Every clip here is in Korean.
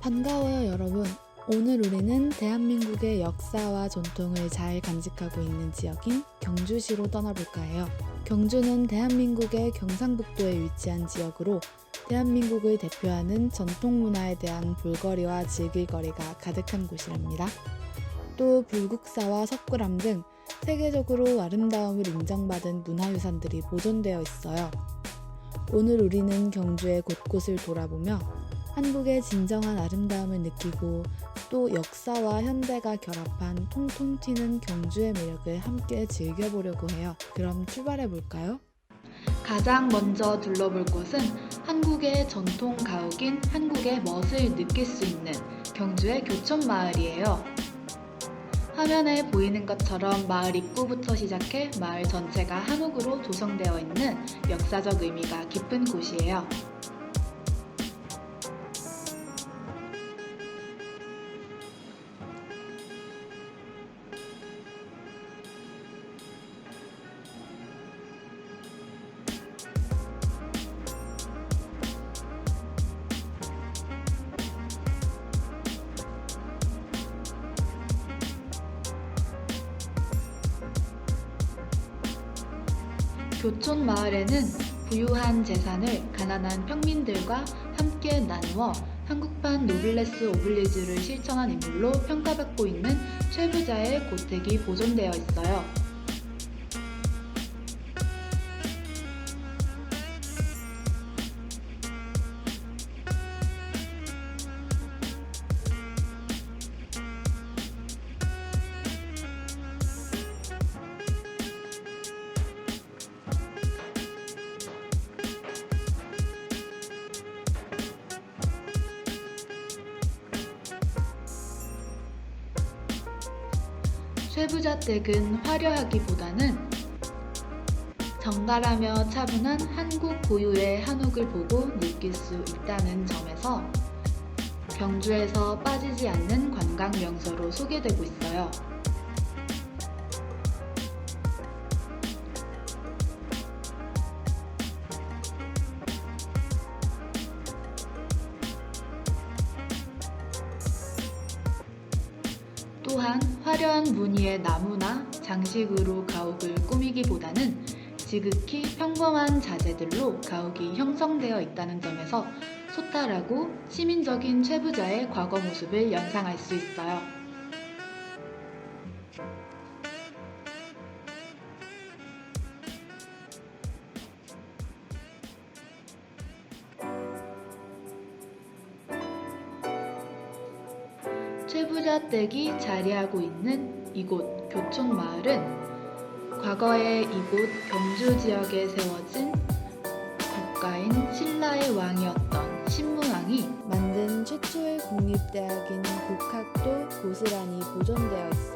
반가워요, 여러분. 오늘 우리는 대한민국의 역사와 전통을 잘 간직하고 있는 지역인 경주시로 떠나볼까 해요. 경주는 대한민국의 경상북도에 위치한 지역으로 대한민국을 대표하는 전통 문화에 대한 볼거리와 즐길거리가 가득한 곳이랍니다. 또 불국사와 석굴암 등 세계적으로 아름다움을 인정받은 문화유산들이 보존되어 있어요. 오늘 우리는 경주의 곳곳을 돌아보며 한국의 진정한 아름다움을 느끼고 또 역사와 현대가 결합한 통통 튀는 경주의 매력을 함께 즐겨보려고 해요. 그럼 출발해 볼까요? 가장 먼저 둘러볼 곳은 한국의 전통 가옥인 한국의 멋을 느낄 수 있는 경주의 교촌 마을이에요. 화면에 보이는 것처럼 마을 입구부터 시작해 마을 전체가 한옥으로 조성되어 있는 역사적 의미가 깊은 곳이에요. 교촌 마을에는 부유한 재산을 가난한 평민들과 함께 나누어 한국판 노블레스 오블리주를 실천한 인물로 평가받고 있는 최부자의 고택이 보존되어 있어요. 쇠부자 댁은 화려하기보다는 정갈하며 차분한 한국 고유의 한옥을 보고 느낄 수 있다는 점에서 경주에서 빠지지 않는 관광 명소로 소개되고 있어요. 또한 화려한 무늬의 나무나 장식으로 가옥을 꾸미기보다는 지극히 평범한 자재들로 가옥이 형성되어 있다는 점에서 소탈하고 시민적인 최부자의 과거 모습을 연상할 수 있어요. 댁이 자리하고 있는 이곳 교촌 마을은 과거에 이곳 경주 지역에 세워진 국가인 신라의 왕이었던 신무왕이 만든 최초의 국립대학인 국학도 고스란히 보존되어 있어요. 최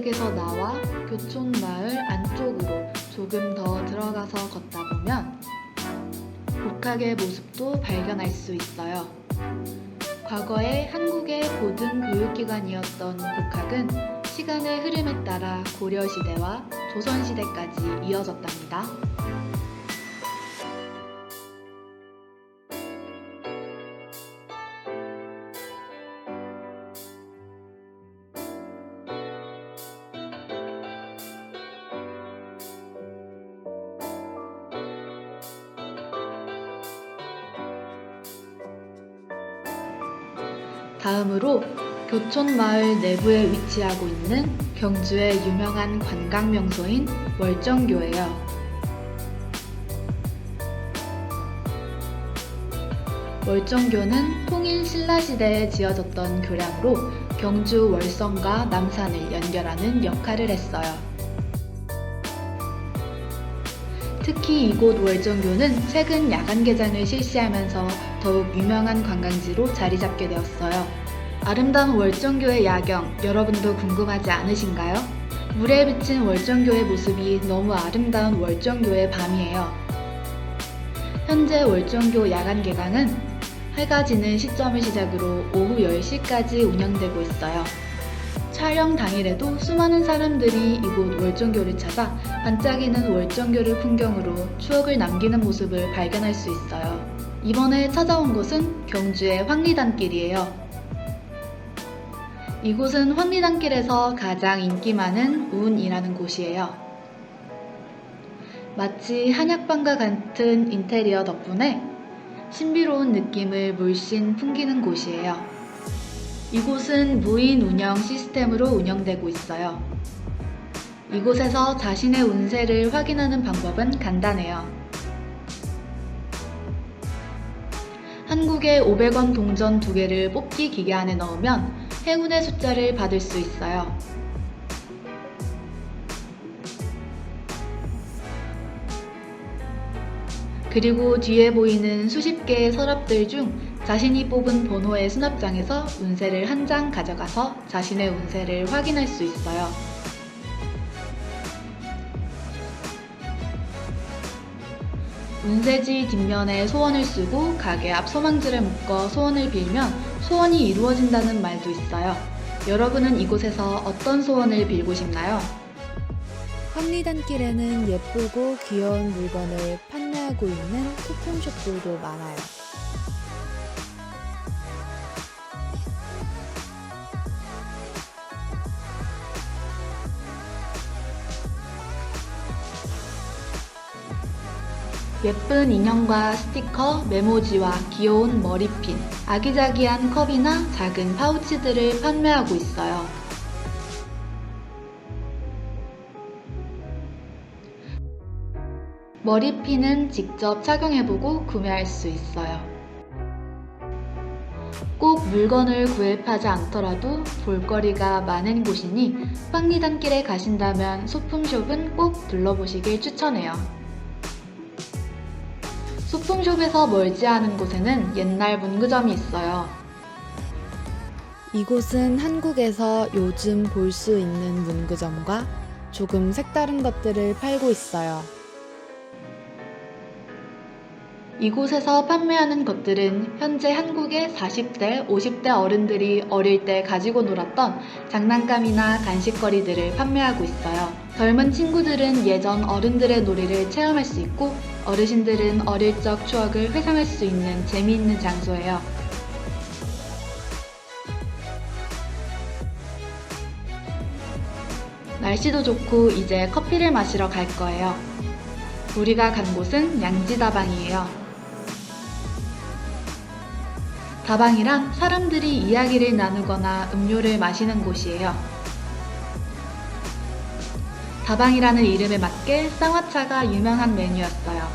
댁에서 나와 교촌 마을 안쪽으로 조금 더 들어가서 걷다 보면 국학의 모습도 발견할 수 있어요. 과거에 한국의 고등 교육기관이었던 국학은 시간의 흐름에 따라 고려시대와 조선시대까지 이어졌답니다. 교촌 마을 내부에 위치하고 있는 경주의 유명한 관광 명소인 월정교예요. 월정교는 통일 신라 시대에 지어졌던 교량으로 경주 월성과 남산을 연결하는 역할을 했어요. 특히 이곳 월정교는 최근 야간 개장을 실시하면서 더욱 유명한 관광지로 자리 잡게 되었어요. 아름다운 월정교의 야경, 여러분도 궁금하지 않으신가요? 물에 비친 월정교의 모습이 너무 아름다운 월정교의 밤이에요. 현재 월정교 야간 개강은 해가 지는 시점을 시작으로 오후 10시까지 운영되고 있어요. 촬영 당일에도 수많은 사람들이 이곳 월정교를 찾아 반짝이는 월정교를 풍경으로 추억을 남기는 모습을 발견할 수 있어요. 이번에 찾아온 곳은 경주의 황리단길이에요. 이곳은 황리단길에서 가장 인기 많은 운이라는 곳이에요. 마치 한약방과 같은 인테리어 덕분에 신비로운 느낌을 물씬 풍기는 곳이에요. 이곳은 무인 운영 시스템으로 운영되고 있어요. 이곳에서 자신의 운세를 확인하는 방법은 간단해요. 한국의 500원 동전 두 개를 뽑기 기계 안에 넣으면 행운의 숫자를 받을 수 있어요. 그리고 뒤에 보이는 수십 개의 서랍들 중 자신이 뽑은 번호의 수납장에서 운세를 한 장 가져가서 자신의 운세를 확인할 수 있어요. 운세지 뒷면에 소원을 쓰고 가게 앞 소망지를 묶어 소원을 빌면 소원이 이루어진다는 말도 있어요. 여러분은 이곳에서 어떤 소원을 빌고 싶나요? 황리단길에는 예쁘고 귀여운 물건을 판매하고 있는 소품숍들도 많아요. 예쁜 인형과 스티커, 메모지와 귀여운 머리핀, 아기자기한 컵이나 작은 파우치들을 판매하고 있어요. 머리핀은 직접 착용해보고 구매할 수 있어요. 꼭 물건을 구입하지 않더라도 볼거리가 많은 곳이니 황리단길에 가신다면 소품숍은 꼭 둘러보시길 추천해요. 소품숍에서 멀지 않은 곳에는 옛날 문구점이 있어요. 이곳은 한국에서 요즘 볼 수 있는 문구점과 조금 색다른 것들을 팔고 있어요. 이곳에서 판매하는 것들은 현재 한국의 40대, 50대 어른들이 어릴 때 가지고 놀았던 장난감이나 간식거리들을 판매하고 있어요. 젊은 친구들은 예전 어른들의 놀이를 체험할 수 있고 어르신들은 어릴 적 추억을 회상할 수 있는 재미있는 장소예요. 날씨도 좋고 이제 커피를 마시러 갈 거예요. 우리가 간 곳은 양지다방이에요. 다방이란 사람들이 이야기를 나누거나 음료를 마시는 곳이에요. 다방이라는 이름에 맞게 쌍화차가 유명한 메뉴였어요.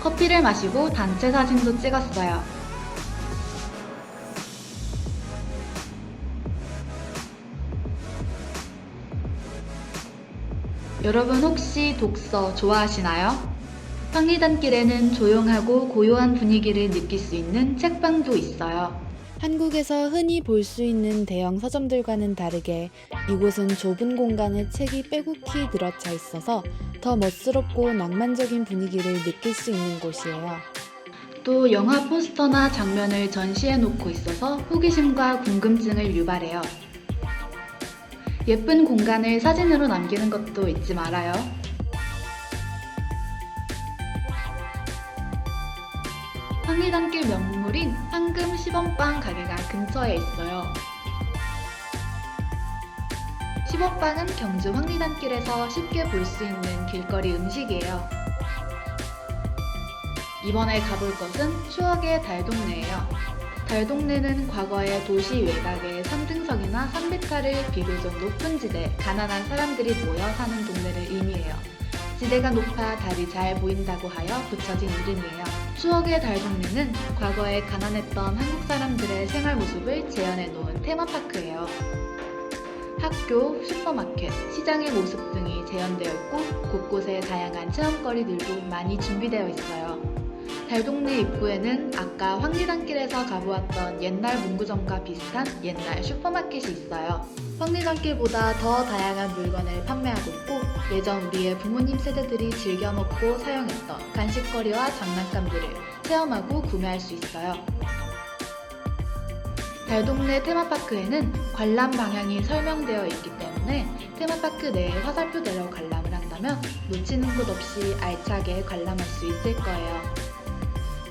커피를 마시고 단체 사진도 찍었어요. 여러분 혹시 독서 좋아하시나요? 황리단길에는 조용하고 고요한 분위기를 느낄 수 있는 책방도 있어요. 한국에서 흔히 볼 수 있는 대형 서점들과는 다르게 이곳은 좁은 공간에 책이 빼곡히 들어차 있어서 더 멋스럽고 낭만적인 분위기를 느낄 수 있는 곳이에요. 또 영화 포스터나 장면을 전시해 놓고 있어서 호기심과 궁금증을 유발해요. 예쁜 공간을 사진으로 남기는 것도 잊지 말아요. 황리단길 명물인 황금 시범빵 가게가 근처에 있어요. 시범빵은 경주 황리단길에서 쉽게 볼 수 있는 길거리 음식이에요. 이번에 가볼 곳은 추억의 달동네예요. 달동네는 과거의 도시 외곽의 산등석이나 산비탈을 비교적 높은 지대, 가난한 사람들이 모여 사는 동네를 의미해요. 지대가 높아 달이 잘 보인다고 하여 붙여진 이름이에요. 추억의 달 동네는 과거에 가난했던 한국 사람들의 생활 모습을 재현해 놓은 테마파크예요. 학교, 슈퍼마켓, 시장의 모습 등이 재현되어 있고 곳곳에 다양한 체험거리들도 많이 준비되어 있어요. 달동네 입구에는 아까 황리단길에서 가보았던 옛날 문구점과 비슷한 옛날 슈퍼마켓이 있어요. 황리단길보다 더 다양한 물건을 판매하고 있고 예전 우리의 부모님 세대들이 즐겨 먹고 사용했던 간식거리와 장난감들을 체험하고 구매할 수 있어요. 달동네 테마파크에는 관람 방향이 설명되어 있기 때문에 테마파크 내에 화살표대로 관람을 한다면 놓치는 곳 없이 알차게 관람할 수 있을 거예요.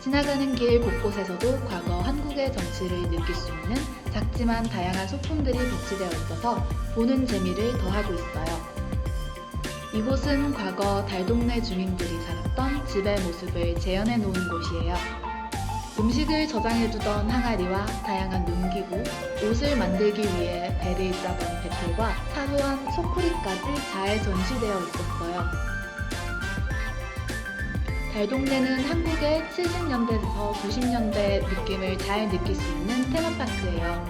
지나가는 길 곳곳에서도 과거 한국의 정치를 느낄 수 있는 작지만 다양한 소품들이 배치되어 있어서 보는 재미를 더하고 있어요. 이곳은 과거 달동네 주민들이 살았던 집의 모습을 재현해 놓은 곳이에요. 음식을 저장해 두던 항아리와 다양한 농기구, 옷을 만들기 위해 배를 짜던 배틀과 사소한 소쿠리까지 잘 전시되어 있었어요. 달동네는 한국의 70년대에서 90년대 느낌을 잘 느낄 수 있는 테마파크예요.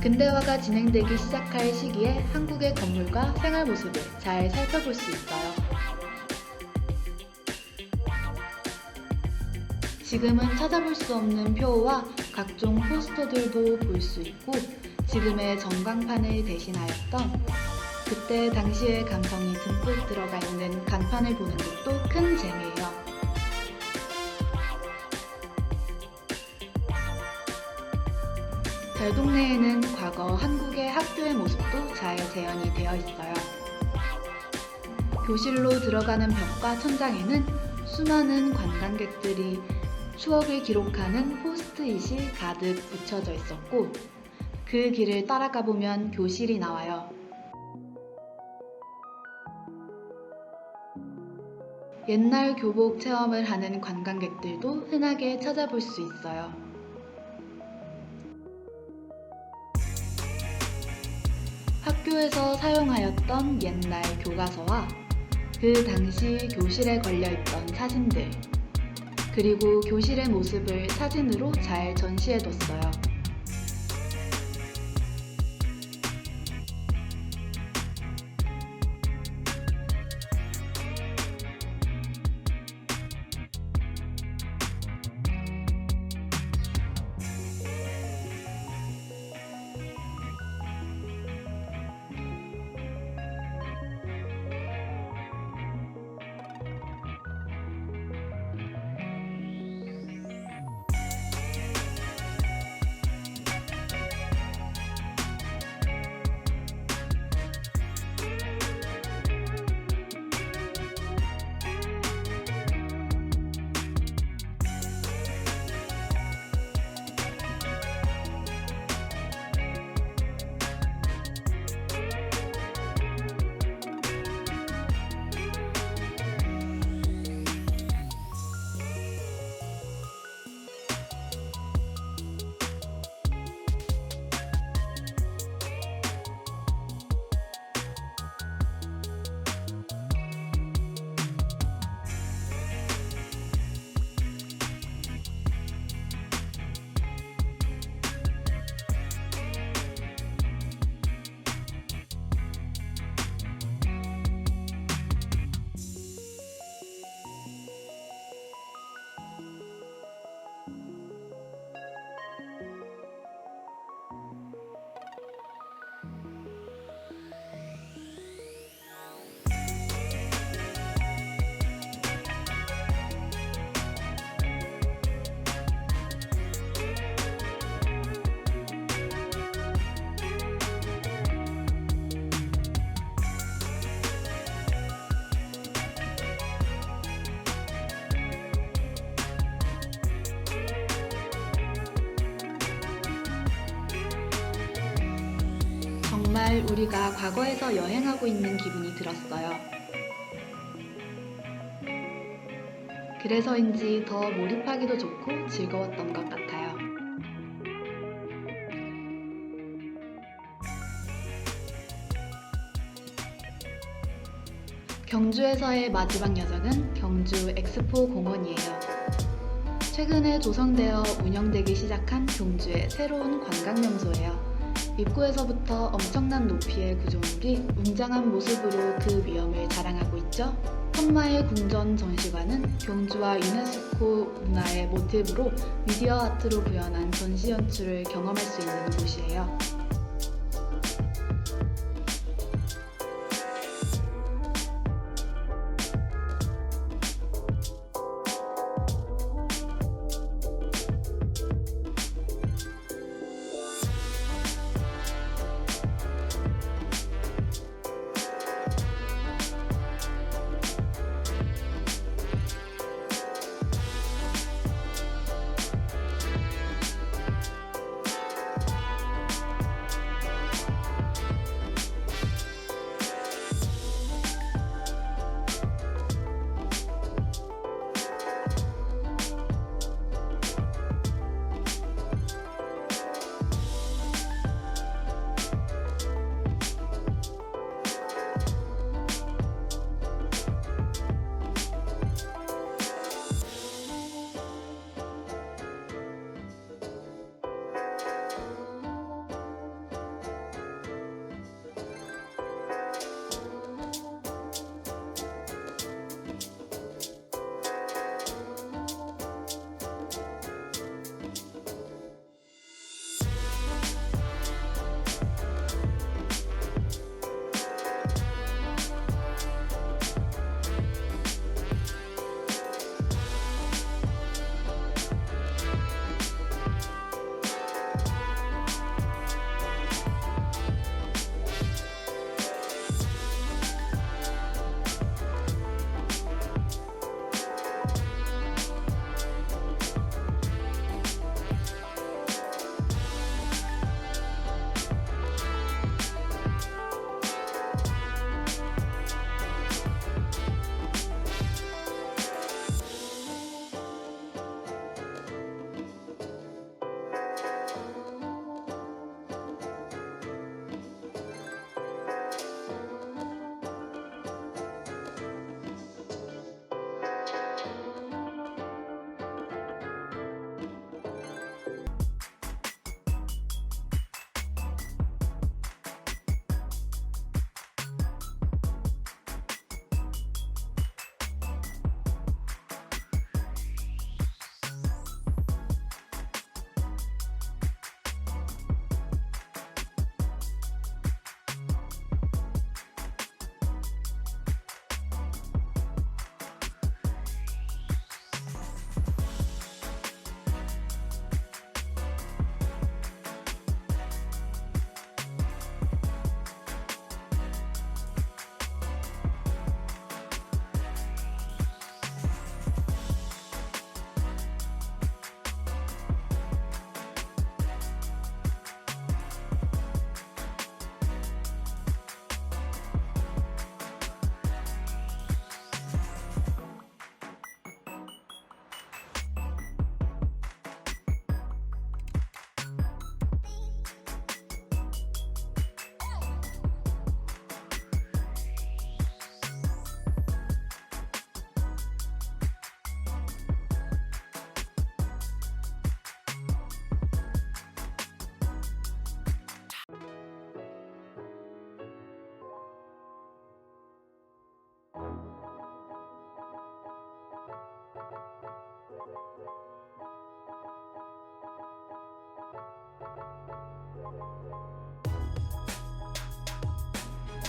근대화가 진행되기 시작할 시기에 한국의 건물과 생활 모습을 잘 살펴볼 수 있어요. 지금은 찾아볼 수 없는 표와 각종 포스터들도 볼 수 있고 지금의 전광판을 대신하였던 그때 당시의 감성이 듬뿍 들어가 있는 간판을 보는 것도 큰 재미예요. 달동네에는 과거 한국의 학교의 모습도 잘 재현이 되어 있어요. 교실로 들어가는 벽과 천장에는 수많은 관광객들이 추억을 기록하는 포스트잇이 가득 붙여져 있었고 그 길을 따라가 보면 교실이 나와요. 옛날 교복 체험을 하는 관광객들도 흔하게 찾아볼 수 있어요. 학교에서 사용하였던 옛날 교과서와 그 당시 교실에 걸려있던 사진들, 그리고 교실의 모습을 사진으로 잘 전시해뒀어요. 정말 우리가 과거에서 여행하고 있는 기분이 들었어요. 그래서인지 더 몰입하기도 좋고 즐거웠던 것 같아요. 경주에서의 마지막 여정은 경주 엑스포 공원이에요. 최근에 조성되어 운영되기 시작한 경주의 새로운 관광 명소예요. 입구에서부터 엄청난 높이의 구조물이 웅장한 모습으로 그 위엄을 자랑하고 있죠. 천마의 궁전 전시관은 경주와 유네스코 문화의 모티브로 미디어 아트로 구현한 전시 연출을 경험할 수 있는 곳이에요.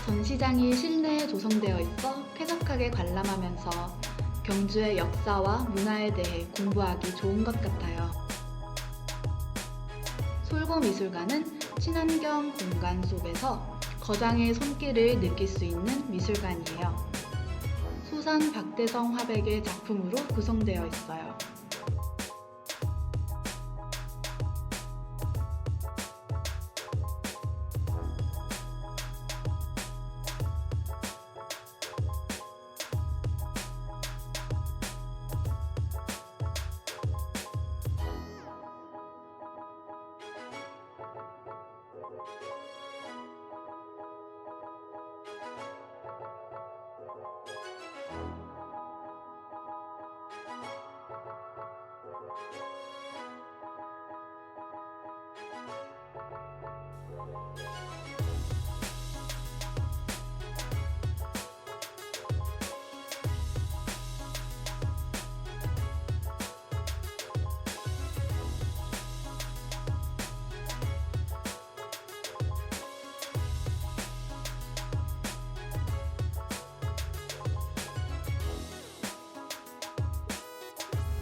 전시장이 실내에 조성되어 있어 쾌적하게 관람하면서 경주의 역사와 문화에 대해 공부하기 좋은 것 같아요. 솔고미술관은 친환경 공간 속에서 거장의 손길을 느낄 수 있는 미술관이에요. 소산 박대성 화백의 작품으로 구성되어 있어요.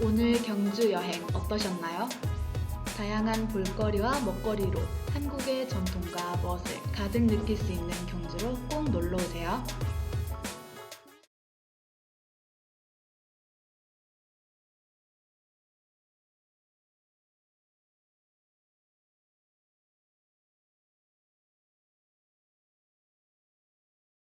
오늘 경주 여행 어떠셨나요? 다양한 볼거리와 먹거리로 한국의 전통과 멋을 가득 느낄 수 있는 경주로 꼭 놀러 오세요.